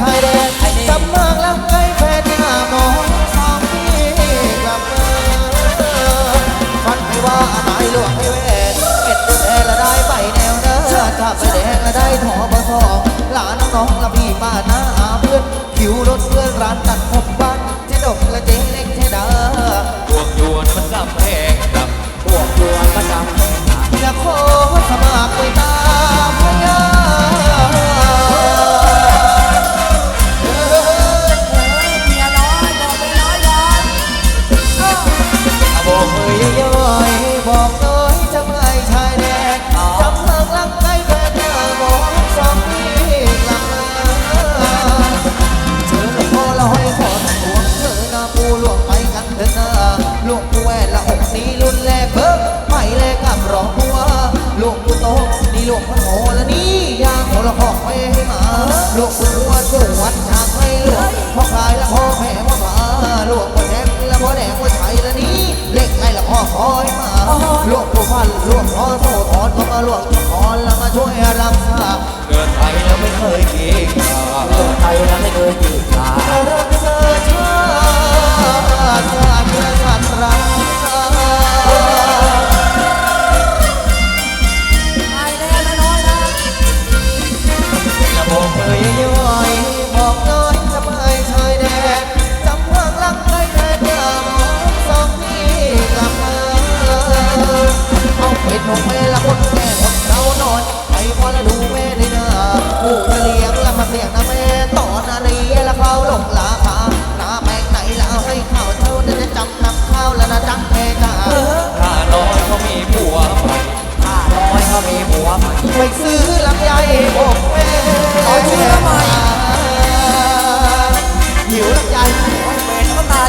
ชายแดนกลับเมืองแล้วไกลแฟนหน้ามองสองพี่กลับเมืองฟันไม่ว่าหมายหลวงให้แหวนเก็ดดูแลละได้ไปแนวเด้อถ้าไปแดงละได้ถอเบอร์สองหลานน้องละพี่ป้าน้าอาเพื่อนผิวรถเพื่อนร้านตัดผมบ้าน ยกมันโหละนี่ยางโหละหอกไปให้มาหลูกหัวสูงวัดทางใหลวงพ่อคลายละพ่อแม่ว่ามาหลูกพ่อแดงละพ่อแดงว่าใช่ยละนี่เล็กไงละพ่อคอยมาหลูกผู้พันหลวงพ่อโตถอนก็มาหลวงพ่อนละมาช่วยรำคาเกิดไทยแล้วไม่เคยคิดเกิดไทย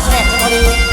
じめメ